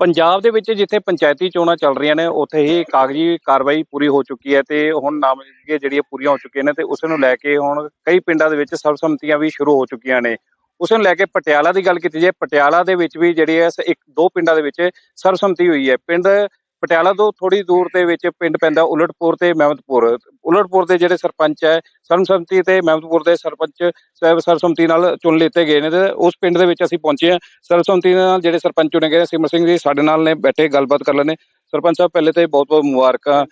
ਪੰਜਾਬ ਦੇ ਵਿੱਚ ਜਿੱਥੇ ਪੰਚਾਇਤੀ ਚੋਣਾਂ ਚੱਲ ਰਹੀਆਂ ਨੇ, ਉੱਥੇ ਹੀ ਕਾਗਜ਼ੀ ਕਾਰਵਾਈ ਪੂਰੀ ਹੋ ਚੁੱਕੀ ਹੈ ਤੇ ਹੁਣ ਨਾਮਜ਼ਦਗੀਆਂ ਜਿਹੜੀਆਂ ਪੂਰੀਆਂ ਹੋ ਚੁੱਕੀਆਂ ਨੇ ਤੇ ਉਸ ਨੂੰ ਲੈ ਕੇ ਹੁਣ ਕਈ ਪਿੰਡਾਂ ਦੇ ਵਿੱਚ ਸਰਬਸੰਮਤੀਆਂ ਵੀ ਸ਼ੁਰੂ ਹੋ ਚੁੱਕੀਆਂ ਨੇ। ਉਸ ਨੂੰ ਲੈ ਕੇ ਪਟਿਆਲਾ ਦੀ ਗੱਲ ਕੀਤੀ ਜਾਏ, ਪਟਿਆਲਾ ਦੇ ਵਿੱਚ ਵੀ ਜਿਹੜੀ ਹੈ ਇੱਕ ਦੋ ਪਿੰਡਾਂ ਦੇ ਵਿੱਚ ਸਰਬਸੰਮਤੀ ਹੋਈ ਹੈ। ਪਿੰਡ ਪਟਿਆਲਾ ਤੋਂ ਥੋੜੀ ਦੂਰ ਦੇ ਵਿੱਚ ਪਿੰਡ ਪੈਂਦਾ ਉਲਟਪੁਰ ਤੇ ਮਹਿਮਦਪੁਰ। ਉਲਟਪੁਰ ਦੇ ਜਿਹੜੇ ਸਰਪੰਚ ਹੈ ਸਰਬਸੰਮਤੀ ਤੇ ਮਹਿਮਦਪੁਰ ਦੇ ਸਰਪੰਚ ਸਾਹਿਬ ਸਰਬਸੰਮਤੀ ਨਾਲ ਚੁਣ ਲਿੱਤੇ ਗਏ ਨੇ ਤੇ ਉਸ ਪਿੰਡ ਦੇ ਵਿੱਚ ਅਸੀਂ ਪਹੁੰਚੇ ਹਾਂ। ਸਰਬਸੰਮਤੀ ਨਾਲ ਜਿਹੜੇ ਸਰਪੰਚ ਚੁਣੇ ਗਏ ਨੇ, ਸਿਮਰ ਸਿੰਘ ਜੀ ਸਾਡੇ ਨਾਲ ਨੇ ਬੈਠੇ ਗੱਲਬਾਤ ਕਰ ਲੈਣੇ ਸਰਪੰਚ ਸਾਹਿਬ ਪਹਿਲੇ ਤੇ ਬਹੁਤ ਬਹੁਤ ਮੁਬਾਰਕਾਂ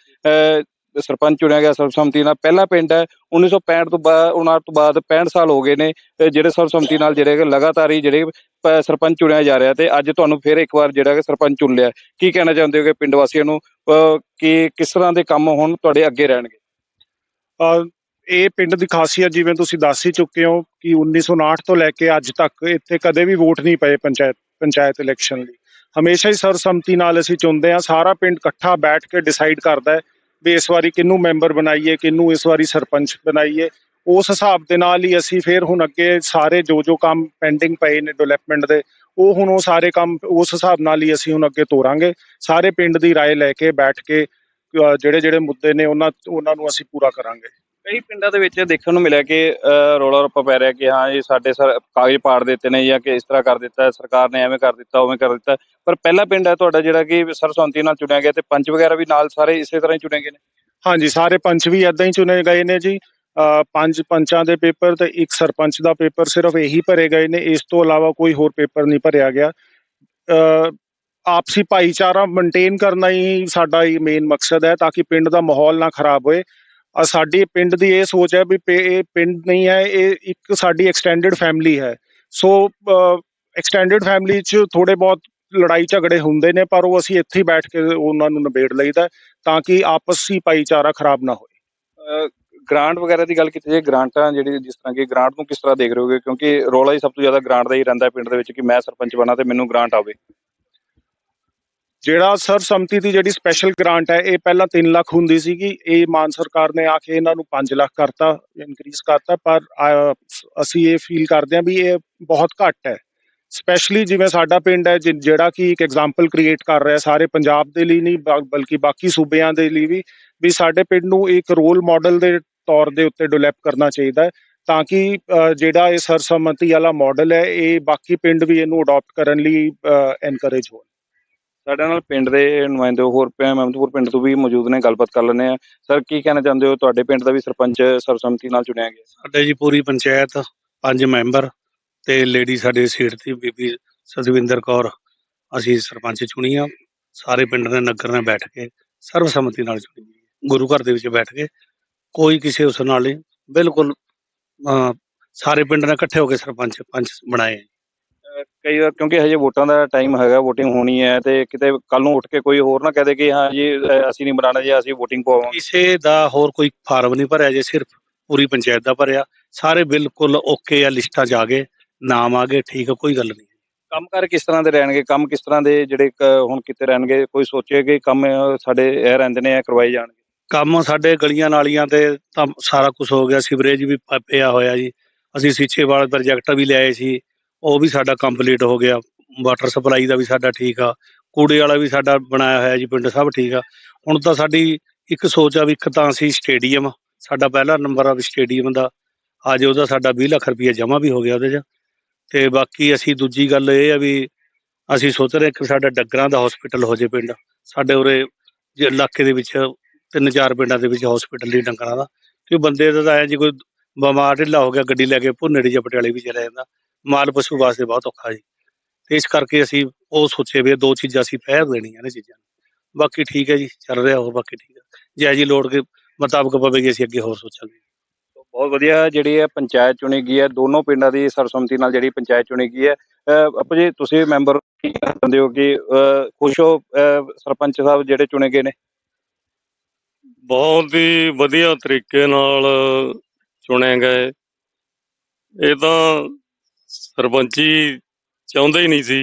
ਸਰਪੰਚ ਚੁਣਿਆ ਗਿਆ ਸਰਬਸੰਮਤੀ ਨਾਲ। ਪਹਿਲਾ ਪਿੰਡ ਹੈ 1965 ਤੋਂ ਬਾਅਦ ਉਹਨਾਂ ਤੋਂ ਬਾਅਦ 65 ਸਾਲ ਹੋ ਗਏ ਨੇ ਜਿਹੜੇ ਸਰਬਸੰਮਤੀ ਨਾਲ ਜਿਹੜੇ ਲਗਾਤਾਰ ਹੀ ਜਿਹੜੇ ਸਰਪੰਚ ਚੁਣਿਆ ਜਾ ਰਿਹਾ ਤੇ ਅੱਜ ਤੁਹਾਨੂੰ ਫਿਰ ਇੱਕ ਵਾਰ ਜਿਹੜਾ ਕਿ ਸਰਪੰਚ ਚੁਣ ਲਿਆ। ਕੀ ਕਹਿਣਾ ਚਾਹੁੰਦੇ ਹੋ ਕਿ ਪਿੰਡ ਵਾਸੀਆਂ ਨੂੰ? ਕਿ ਕਿਸ ਤਰ੍ਹਾਂ ਦੇ ਕੰਮ ਹੁਣ ਤੁਹਾਡੇ ਅੱਗੇ ਰਹਿਣਗੇ? ਇਹ ਪਿੰਡ ਦੀ ਖਾਸੀਅਤ ਜਿਵੇਂ ਤੁਸੀਂ ਦੱਸ ਹੀ ਚੁੱਕੇ ਹੋ ਕਿ 1959 ਤੋਂ ਲੈ ਕੇ ਅੱਜ ਤੱਕ ਇੱਥੇ ਕਦੇ ਵੀ ਵੋਟ ਨਹੀਂ ਪਏ ਪੰਚਾਇਤ ਪੰਚਾਇਤ ਇਲੈਕਸ਼ਨ ਲਈ। ਹਮੇਸ਼ਾ ਹੀ ਸਰਬਸੰਮਤੀ ਨਾਲ ਅਸੀਂ ਚੁਣਦੇ ਹਾਂ, ਸਾਰਾ ਪਿੰਡ ਇਕੱਠਾ ਬੈਠ ਕੇ ਡਿਸਾਈਡ ਕਰਦਾ ਹੈ ਵੀ ਇਸ ਵਾਰੀ ਕਿਹਨੂੰ ਮੈਂਬਰ ਬਣਾਈਏ ਕਿਹਨੂੰ ਇਸ ਵਾਰੀ ਸਰਪੰਚ ਬਣਾਈਏ ਉਸ ਹਿਸਾਬ ਦੇ ਨਾਲ ਹੀ ਅਸੀਂ ਫਿਰ ਹੁਣ ਅੱਗੇ ਸਾਰੇ ਜੋ ਜੋ ਕੰਮ ਪੈਂਡਿੰਗ ਪਏ ਨੇ ਡਿਵੈਲਪਮੈਂਟ ਦੇ ਉਹ ਹੁਣ ਉਹ ਸਾਰੇ ਕੰਮ ਉਸ ਹਿਸਾਬ ਨਾਲ ਹੀ ਅਸੀਂ ਹੁਣ ਅੱਗੇ ਤੋਰਾਂਗੇ ਸਾਰੇ ਪਿੰਡ ਦੀ رائے ਲੈ ਕੇ ਬੈਠ ਕੇ ਜਿਹੜੇ ਜਿਹੜੇ ਮੁੱਦੇ ਨੇ ਉਹਨਾਂ ਉਹਨਾਂ ਨੂੰ ਅਸੀਂ ਪੂਰਾ ਕਰਾਂਗੇ ਕਈ ਪਿੰਡਾਂ ਦੇ ਵਿੱਚ ਦੇਖਣ ਨੂੰ ਮਿਲਿਆ ਕਿ ਅਹ, ਰੌਲਾ ਰੱਪਾ ਪੈ ਰਿਹਾ ਕਿ ਹਾਂ ਇਹ ਸਾਡੇ ਸਰ ਕਾਗਜ਼ ਪਾੜ ਦਿੱਤੇ ਨੇ ਜਾਂ ਕਿ ਇਸ ਤਰ੍ਹਾਂ ਕਰ ਦਿੱਤਾ ਸਰਕਾਰ ਨੇ ਐਵੇਂ ਕਰ ਦਿੱਤਾ ਉਵੇਂ ਕਰ ਦਿੱਤਾ। ਪਰ ਪਹਿਲਾ ਪਿੰਡ ਹੈ ਤੁਹਾਡਾ ਜਿਹੜਾ ਕਿ ਸਰਸੰਤੀ ਨਾਲ ਚੁਣਿਆ ਗਿਆ ਤੇ ਪੰਚ ਵਗੈਰਾ ਵੀ ਨਾਲ ਸਾਰੇ ਇਸੇ ਤਰ੍ਹਾਂ ਹੀ ਚੁਣੇ ਗਏ ਨੇ? ਹਾਂਜੀ ਸਾਰੇ ਪੰਚ ਵੀ ਏਦਾਂ ਹੀ ਚੁਣੇ ਗਏ ਨੇ ਜੀ। ਪੰਜ ਪੰਚਾਂ ਦੇ ਪੇਪਰ ਤੇ ਇੱਕ ਸਰਪੰਚ ਦਾ ਪੇਪਰ ਸਿਰਫ ਇਹੀ ਭਰੇ ਗਏ ਨੇ। ਇਸ ਤੋਂ ਇਲਾਵਾ ਕੋਈ ਹੋਰ ਪੇਪਰ ਨਹੀਂ ਭਰਿਆ ਗਿਆ। ਅਹ ਆਪਸੀ ਭਾਈਚਾਰਾ ਮੇਨਟੇਨ ਕਰਨਾ ਹੀ ਸਾਡਾ ਹੀ ਮੇਨ ਮਕਸਦ ਹੈ ਤਾਂ ਕਿ ਪਿੰਡ ਦਾ ਮਾਹੌਲ ਨਾ ਖਰਾਬ ਹੋਏ। ਅਹ ਸਾਡੀ ਪਿੰਡ ਦੀ ਇਹ ਸੋਚ ਹੈ ਵੀ ਇਹ ਪਿੰਡ ਨਹੀਂ ਹੈ, ਇਹ ਇੱਕ ਸਾਡੀ ਐਕਸਟੈਂਡਡ ਫੈਮਿਲੀ ਹੈ। ਸੋ ਐਕਸਟੈਂਡਡ ਫੈਮਿਲੀ 'ਚ ਥੋੜੇ ਬਹੁਤ ਲੜਾਈ ਝਗੜੇ ਹੁੰਦੇ ਨੇ, ਪਰ ਉਹ ਅਸੀਂ ਇੱਥੇ ਹੀ ਬੈਠ ਕੇ ਉਹਨਾਂ ਨੂੰ ਨਿਬੇੜ ਲਈਦਾ ਤਾਂ ਕਿ ਆਪਸੀ ਭਾਈਚਾਰਾ ਖਰਾਬ ਨਾ ਹੋਏ। ਗ੍ਰਾਂਟ ਵਗੈਰਾ ਦੀ ਗੱਲ ਕੀਤੀ ਜਾਏ, ਗ੍ਰਾਂਟਾਂ ਜਿਹੜੀ ਜਿਸ ਤਰ੍ਹਾਂ ਕਿ ਗ੍ਰਾਂਟ ਨੂੰ ਕਿਸ ਤਰ੍ਹਾਂ ਦੇਖ ਰਹੇ ਹੋਗੇ? ਕਿਉਂਕਿ ਰੌਲਾ ਹੀ ਸਭ ਤੋਂ ਜ਼ਿਆਦਾ ਗ੍ਰਾਂਟ ਦਾ ਹੀ ਰਹਿੰਦਾ ਪਿੰਡ ਦੇ ਵਿੱਚ ਕਿ ਮੈਂ ਸਰਪੰਚ ਬਣਾ ਤੇ ਮੈਨੂੰ ਗ੍ਰਾਂਟ ਆਵੇ। ਜਿਹੜਾ ਸਰਸੰਮਤੀ ਦੀ ਜਿਹੜੀ ਸਪੈਸ਼ਲ ਗ੍ਰਾਂਟ ਹੈ, ਇਹ ਪਹਿਲਾਂ 3 ਲੱਖ ਹੁੰਦੀ ਸੀਗੀ। ਇਹ ਮਾਨ ਸਰਕਾਰ ਨੇ ਆ ਕੇ ਇਹਨਾਂ ਨੂੰ 5 ਲੱਖ ਕਰਤਾ ਇਨਕਰੀਜ਼ ਕਰਤਾ, ਪਰ ਅਸੀਂ ਇਹ ਫੀਲ ਕਰਦੇ ਹਾਂ ਵੀ ਇਹ ਬਹੁਤ ਘੱਟ ਹੈ। ਸਪੈਸ਼ਲੀ ਜਿਵੇਂ ਸਾਡਾ ਪਿੰਡ ਹੈ ਜਿਹੜਾ ਕਿ ਇੱਕ ਐਗਜ਼ਾਮਪਲ ਕ੍ਰੀਏਟ ਕਰ ਰਿਹਾ ਸਾਰੇ ਪੰਜਾਬ ਦੇ ਲਈ ਨਹੀਂ, ਬ- ਬਲਕਿ ਬਾਕੀ ਸੂਬਿਆਂ ਦੇ ਲਈ ਵੀ ਵੀ ਸਾਡੇ ਪਿੰਡ ਨੂੰ ਇੱਕ ਰੋਲ ਮਾਡਲ ਦੇ ਤੌਰ ਦੇ ਉੱਤੇ ਡਿਵੈਲਪ ਕਰਨਾ ਚਾਹੀਦਾ ਹੈ, ਤਾਂ ਕਿ ਜਿਹੜਾ ਇਹ ਸਰਸੰਮਤੀ ਵਾਲਾ ਮਾਡਲ ਹੈ, ਇਹ ਬਾਕੀ ਪਿੰਡ ਵੀ ਇਹਨੂੰ ਅਡਾਪਟ ਕਰਨ ਲਈ ਐਨਕਰੇਜ ਹੋਣ। ਸਾਡੇ ਨਾਲ ਪਿੰਡ ਦੇ ਨੁਮਾਇੰਦੇ ਹੋਰ ਪ- ਮਹਿਮਦਪੁਰ ਪਿੰਡ ਤੋਂ ਵੀ ਮੌਜੂਦ ਨੇ ਗੱਲਬਾਤ ਕਰ ਲੈਂਦੇ ਆ ਸਰ ਕੀ ਕਹਿਣਾ ਚਾਹੁੰਦੇ ਹੋ? ਤੁਹਾਡੇ ਪਿੰਡ ਦਾ ਵੀ ਸਰਪੰਚ ਸਰਬਸੰਮਤੀ ਨਾਲ ਚੁਣਿਆ ਗਿਆ ਸਾਡੇ ਜੀ ਪੂਰੀ ਪੰਚਾਇਤ ਪੰਜ ਮੈਂਬਰ ਤੇ ਲੇਡੀ ਸਾਡੇ ਸੀਟ ਦੀ ਬੀਬੀ ਸਤਵਿੰਦਰ ਕੌਰ ਅਸੀਂ ਸਰਪੰਚ ਚੁਣੀ ਆ। ਸਾਰੇ ਪਿੰਡ ਦੇ ਨਗਰ ਨੇ ਬੈਠ ਕੇ ਸਰਬਸੰਮਤੀ ਨਾਲ ਚੁਣੀ ਗੁਰੂ ਘਰ ਦੇ ਵਿੱਚ ਬੈਠ ਕੇ ਕੋਈ ਕਿਸੇ ਉਸ ਨਾਲ ਨਹੀਂ ਬਿਲਕੁਲ ਅਹ, ਸਾਰੇ ਪਿੰਡ ਨੇ ਇਕੱਠੇ ਹੋ ਕੇ ਸਰਪੰਚ ਪੰਚ ਬਣਾਏ। ਕਈ ਵਾਰ ਕਿਉਂਕਿ ਹਜੇ ਵੋਟਾਂ ਦਾ ਟਾਈਮ ਹੈਗਾ VOTING ਹੋਣੀ ਹੈ ਤੇ ਕਿਤੇ ਕੱਲ ਨੂੰ ਉੱਠ ਕੇ ਕੋਈ ਹੋਰ ਨਾ ਕਹਦੇ ਕਿ ਹਾਂ ਜੀ ਅ, ਅਸੀਂ ਨਹੀਂ ਬਣਾਣਾ ਜੀ ਅਸੀਂ VOTING ਪਵਾਵਾਂਗੇ ਕਿਸੇ ਦਾ ਹੋਰ ਕੋਈ ਫਾਰਮ ਨਹੀਂ ਭਰਿਆ ਜੇ ਸਿਰਫ ਪੂਰੀ ਪੰਚਾਇਤ ਦਾ ਭਰਿਆ। ਸਾਰੇ ਬਿਲਕੁਲ ਓਕੇ ਆ ਲਿਸਟਾਂ 'ਚ ਆ ਗਏ ਨਾਮ ਆ ਗਏ ਠੀਕ ਆ ਕੋਈ ਗੱਲ ਨਹੀਂ। ਕੰਮ ਕਰ ਕਿਸ ਤਰ੍ਹਾਂ ਦੇ ਰਹਿਣਗੇ? ਕੰਮ ਕਿਸ ਤਰ੍ਹਾਂ ਦੇ ਜਿਹੜੇ ਕ- ਹੁਣ ਕਿਤੇ ਰਹਿਣਗੇ? ਕੋਈ ਸੋਚੇ ਕਿ ਕੰਮ ਅ, ਸਾਡੇ ਇਹ ਰਹਿੰਦੇ ਨੇ ਇਹ ਕਰਵਾਏ ਜਾਣਗੇ? ਕੰਮ ਸਾਡੇ ਗਲੀਆਂ ਨਾਲੀਆਂ ਤੇ ਤਾਂ ਸਾਰਾ ਕੁਝ ਹੋ ਗਿਆ ਸੀਵਰੇਜ ਵੀ ਪ- ਪਿਆ ਹੋਇਆ ਜੀ। ਅਸੀਂ ਸੀਚੇਵਾਲ ਪ੍ਰੋਜੈਕਟ ਵੀ ਲਿਆਏ ਸੀ। ਉਹ ਵੀ ਸਾਡਾ ਕੰਪਲੀਟ ਹੋ ਗਿਆ। ਵਾਟਰ ਸਪਲਾਈ ਦਾ ਵੀ ਸਾਡਾ ਠੀਕ ਆ। ਕੂੜੇ ਵਾਲਾ ਵੀ ਸਾਡਾ ਬਣਾਇਆ ਹੋਇਆ ਜੀ, ਪਿੰਡ ਸਭ ਠੀਕ ਆ। ਹੁਣ ਤਾਂ ਸਾਡੀ ਇੱਕ ਸੋਚ ਆ ਵੀ ਇੱਕ ਤਾਂ ਅਸੀਂ ਸਟੇਡੀਅਮ ਸਾਡਾ ਪਹਿਲਾ ਨੰਬਰ ਆ ਵੀ ਸਟੇਡੀਅਮ ਦਾ। ਅੱਜ ਉਹਦਾ ਸਾਡਾ 20 ਲੱਖ ਰੁਪਏ ਜਮ੍ਹਾਂ ਵੀ ਹੋ ਗਿਆ ਉਹਦੇ 'ਚ। ਤੇ ਬਾਕੀ ਅਸੀਂ ਦੂਜੀ ਗੱਲ ਇਹ ਆ ਵੀ ਅਸੀਂ ਸੋਚ ਰਹੇ ਕਿ ਸਾਡਾ ਡੱਗਰਾਂ ਦਾ ਹਸਪੀਟਲ ਹੋ ਜੇ ਪਿੰਡ। ਸਾਡੇ ਉਰੇ ਜੇ ਇਲਾਕੇ ਦੇ ਵਿੱਚ ਤਿੰਨ ਚਾਰ ਪਿੰਡਾਂ ਦੇ ਵਿੱਚ ਹਸਪੀਟਲ ਦੀ ਡੰਗਰਾਂ ਦਾ। ਕਿ ਬੰਦੇ ਦਾ ਤਾਂ ਐ ਜੀ ਕੋਈ ਬਿਮਾਰ ਢਿੱਲਾ ਹੋ ਗਿਆ, ਗੱਡੀ ਲੈ ਕੇ ਭੁੰਨੜੀ ਜਾਂ ਪਟਿਆਲੇ ਵੀ ਚਲਾ ਜਾਂਦਾ। ਮਾਲ ਪਸ਼ੂ ਵਾਸਤੇ ਬਹੁਤ ਔਖਾ ਜੀ। ਤੇ ਇਸ ਕਰਕੇ ਅਸੀਂ ਉਹ ਸੋਚੇ ਵੀ ਇਹ ਦੋ ਚੀਜ਼ਾਂ ਅਸੀਂ ਪਹਿਲ ਦੇਣੀਆਂ ਨੇ ਚੀਜ਼ਾਂ ਨੂੰ। ਬਾਕੀ ਠੀਕ ਹੈ ਜੀ ਚੱਲ ਰਿਹਾ ਹੋਰ ਬਾਕੀ ਠੀਕ ਹੈ। ਜੇ ਜੀ ਲੋੜ ਕੇ ਮੁਤਾਬਕ ਪਵੇਗੀ ਅਸੀਂ ਅੱਗੇ ਹੋਰ ਸੋਚਾਂਗੇ। ਬਹੁਤ ਵਧੀਆ ਜਿਹੜੀ ਹੈ ਪੰਚਾਇਤ ਚੁਣੀ ਗਈ ਹੈ ਦੋਨੋਂ ਪਿੰਡਾਂ ਦੀ ਸਰਬਸੰਮਤੀ ਨਾਲ ਜਿਹੜੀ ਪੰਚਾਇਤ ਚੁਣੀ ਗਈ ਹੈ। ਅ, ਆਪਾ ਜੀ ਤੁਸੀਂ ਮੈਂਬਰ ਕੀ ਕਹਿੰਦੇ ਹੋ ਕਿ ਅ, ਖੁਸ਼ ਹੋ ਅ, ਸਰਪੰਚ ਸਾਹਿਬ ਜਿਹੜੇ ਚੁਣੇ ਗਏ ਨੇ? ਬਹੁਤ ਹੀ ਵਧੀਆ ਤਰੀਕੇ ਨਾਲ ਚੁਣੇ ਗਏ। ਇਹ ਤਾਂ ਸਰਪੰਚੀ ਚਾਹੁੰਦੇ ਹੀ ਨਹੀਂ ਸੀ।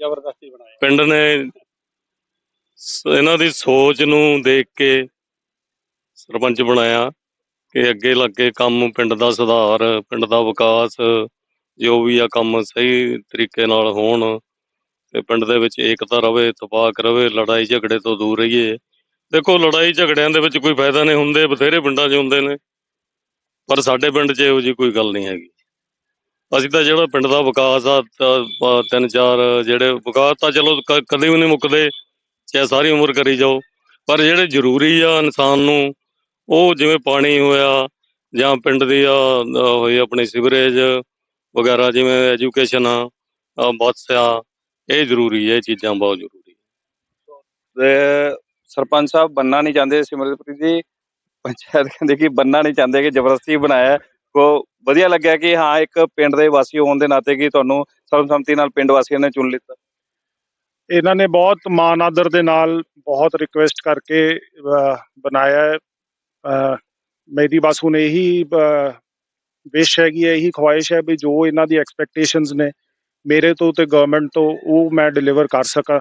ਜ਼ਬਰਦਸਤੀ ਬਣਾਇਆ ਪਿੰਡ ਨੇ ਇਹਨਾਂ ਦੀ ਸੋਚ ਨੂੰ ਦੇਖ ਕੇ ਸਰਪੰਚ ਬਣਾਇਆ ਕਿ ਅੱਗੇ ਲੱਗ ਕੰਮ ਪਿੰਡ ਦਾ ਸੁਧਾਰ ਪਿੰਡ ਦਾ ਵਿਕਾਸ ਜੋ ਵੀ ਆ ਕੰਮ ਸਹੀ ਤਰੀਕੇ ਨਾਲ ਹੋਣ ਤੇ ਪਿੰਡ ਦੇ ਵਿੱਚ ਏਕਤਾ ਰਵੇ ਇਤਫਾਕ ਰਵੇ ਲੜਾਈ ਝਗੜੇ ਤੋਂ ਦੂਰ ਰਹੀਏ। ਦੇਖੋ ਲੜਾਈ ਝਗੜਿਆਂ ਦੇ ਵਿੱਚ ਕੋਈ ਫਾਇਦਾ ਨਹੀਂ ਹੁੰਦੇ ਬਥੇਰੇ ਪਿੰਡਾਂ 'ਚ ਹੁੰਦੇ ਨੇ ਪਰ ਸਾਡੇ ਪਿੰਡ 'ਚ ਇਹੋ ਜਿਹੀ ਕੋਈ ਗੱਲ ਨਹੀਂ ਹੈਗੀ। ਅਸੀਂ ਤਾਂ ਜਿਹੜਾ ਪਿੰਡ ਦਾ ਵਿਕਾਸ ਆ ਤਾਂ ਤਿੰਨ ਚਾਰ ਜਿਹੜੇ ਵਿਕਾਸ ਤਾਂ ਚਲੋ ਕ- ਕਦੇ ਵੀ ਨਹੀਂ ਮੁੱਕਦੇ ਚਾਹੇ ਸਾਰੀ ਉਮਰ ਕਰੀ ਜਾਓ ਪਰ ਜਿਹੜੇ ਜ਼ਰੂਰੀ ਆ ਇਨਸਾਨ ਨੂੰ ਉਹ ਜਿਵੇਂ ਪਾਣੀ ਹੋਇਆ ਜਾਂ ਪਿੰਡ ਦੀ ਆ ਅ, ਹੋਈ ਆਪਣੀ ਸਿਵਰੇਜ ਵਗੈਰਾ ਜਿਵੇਂ ਐਜੂਕੇਸ਼ਨ ਆ ਅ, ਬੱਸ ਆ ਇਹ ਜ਼ਰੂਰੀ ਹੈ ਇਹ ਚੀਜ਼ਾਂ ਬਹੁਤ ਜ਼ਰੂਰੀ ਤੇ ਸਰਪੰਚ ਸਾਹਿਬ ਬੰਨਾ ਨਹੀਂ ਚਾਹੁੰਦੇ ਸਿਮਰਜੀਤ ਜੀ ਪੰਚਾਇਤ ਕਹਿੰਦੇ ਕਿ ਬੰਨਾ ਨਹੀਂ ਚਾਹੁੰਦੇ ਕਿ ਜ਼ਬਰਦਸਤੀ ਬਣਾਇਆ ਹੈ। ਕੋ ਵਧੀਆ ਲੱਗਿਆ ਕਿ ਹਾਂ, ਇੱਕ ਪਿੰਡ ਦੇ ਵਾਸੀ ਹੋਣ ਦੇ ਨਾਤੇ ਕਿ ਤੁਹਾਨੂੰ ਸਰਬਸੰਮਤੀ ਨਾਲ ਪਿੰਡ ਵਾਸੀਆਂ ਨੇ ਚੁਣ ਲਿੱਤਾ। ਇਹਨਾਂ ਨੇ ਬਹੁਤ ਮਾਨ ਆਦਰ ਦੇ ਨਾਲ ਬਹੁਤ ਰਿਕੁਐਸਟ ਕਰਕੇ ਬਣਾਇਆ ਮੇਰੀ ਬਸ ਹੁਣ ਇਹੀ ਵਿਸ਼ ਹੈਗੀ ਹੈ, ਇਹੀ ਖੁਆਇਸ਼ ਹੈ ਵੀ ਜੋ ਇਹਨਾਂ ਦੀ ਐਕਸਪੈਕਟੇਸ਼ਨਸ ਨੇ, ਮੇਰੇ ਤੋਂ ਤੇ ਗਵਰਨਮੈਂਟ ਤੋਂ, ਉਹ ਮੈਂ ਡਿਲੀਵਰ ਕਰ ਸਕਾਂ।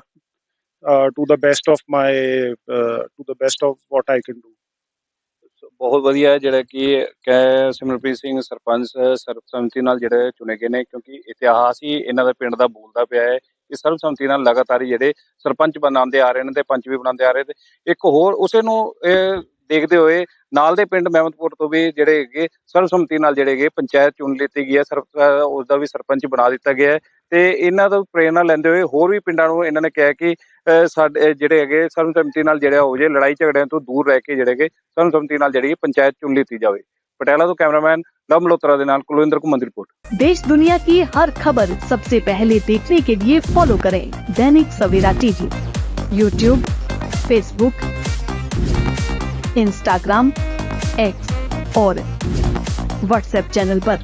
To the best of my to the best of what I can do ਬਹੁਤ ਵਧੀਆ ਹੈ ਜਿਹੜਾ ਕਿ ਕਹਿ ਸਿਮਰਪ੍ਰੀਤ ਸਿੰਘ ਸਰਪੰਚ, ਸਰਬਸੰਮਤੀ ਨਾਲ ਜਿਹੜੇ ਚੁਣੇ ਗਏ ਨੇ ਕਿਉਂਕਿ ਇਤਿਹਾਸ ਹੀ ਇਹਨਾਂ ਦੇ ਪਿੰਡ ਦਾ ਬੋਲਦਾ ਪਿਆ ਹੈ ਕਿ ਸਰਬਸੰਮਤੀ ਨਾਲ ਲਗਾਤਾਰ ਹੀ ਜਿਹੜੇ ਸਰਪੰਚ ਬਣਾਉਂਦੇ ਆ ਰਹੇ ਨੇ ਤੇ ਪੰਚ ਵੀ ਬਣਾਉਂਦੇ ਆ ਰਹੇ ਤੇ ਇੱਕ ਹੋਰ ਉਸੇ ਨੂੰ ਇਹ ਦੇਖਦੇ ਹੋਏ ਨਾਲ ਦੇ ਪਿੰਡ ਮਹਿਮਦਪੁਰ ਤੋਂ ਵੀ ਜਿਹੜੇ ਹੈਗੇ ਸਰਬਸੰਮਤੀ ਨਾਲ ਜਿਹੜੇ ਹੈਗੇ ਪੰਚਾਇਤ ਚੁਣ ਲਿੱਤੀ ਗਈ ਹੈ। ਸਰ ਉਸ ਦਾ ਵੀ ਸਰਪੰਚ ਬਣਾ ਦਿੱਤਾ ਗਿਆ ਹੈ। ਤੇ ਇਹਨਾਂ ਤੋਂ ਪ੍ਰੇਰਣਾ ਲੈਂਦੇ ਹੋਏ ਹੋਰ ਵੀ ਪਿੰਡਾਂ ਨੂੰ ਇਹਨਾਂ ਨੇ ਕਿਹਾ ਕਿ ਅਹ, ਸਾਡੇ ਜਿਹੜੇ ਹੈਗੇ ਸਰਬਸੰਮਤੀ ਨਾਲ ਜਿਹੜਾ ਹੋ ਜੇ ਲੜਾਈ ਝਗੜਿਆਂ ਤੋਂ ਦੂਰ ਰਹਿ ਕੇ ਜਿਹੜੇ ਹੈਗੇ ਸਰਬਸੰਮਤੀ ਨਾਲ ਜਿਹੜੀ ਪੰਚਾਇਤ ਚੁਣ ਲਿੱਤੀ ਜਾਵੇ ਪਟਿਆਲਾ ਤੋਂ ਕੈਮਰਾਮੈਨ ਲਵ ਮਲਹੋਤਰਾ ਦੇ ਨਾਲ ਕੁਲਵਿੰਦਰ ਕੁਮਾਰ ਦੀ ਰਿਪੋਰਟ देश दुनिया की हर खबर सबसे पहले देखने के लिए फॉलो करें Dainik Savera TV YouTube Facebook Instagram X और व्हाट्सएप चैनल पर।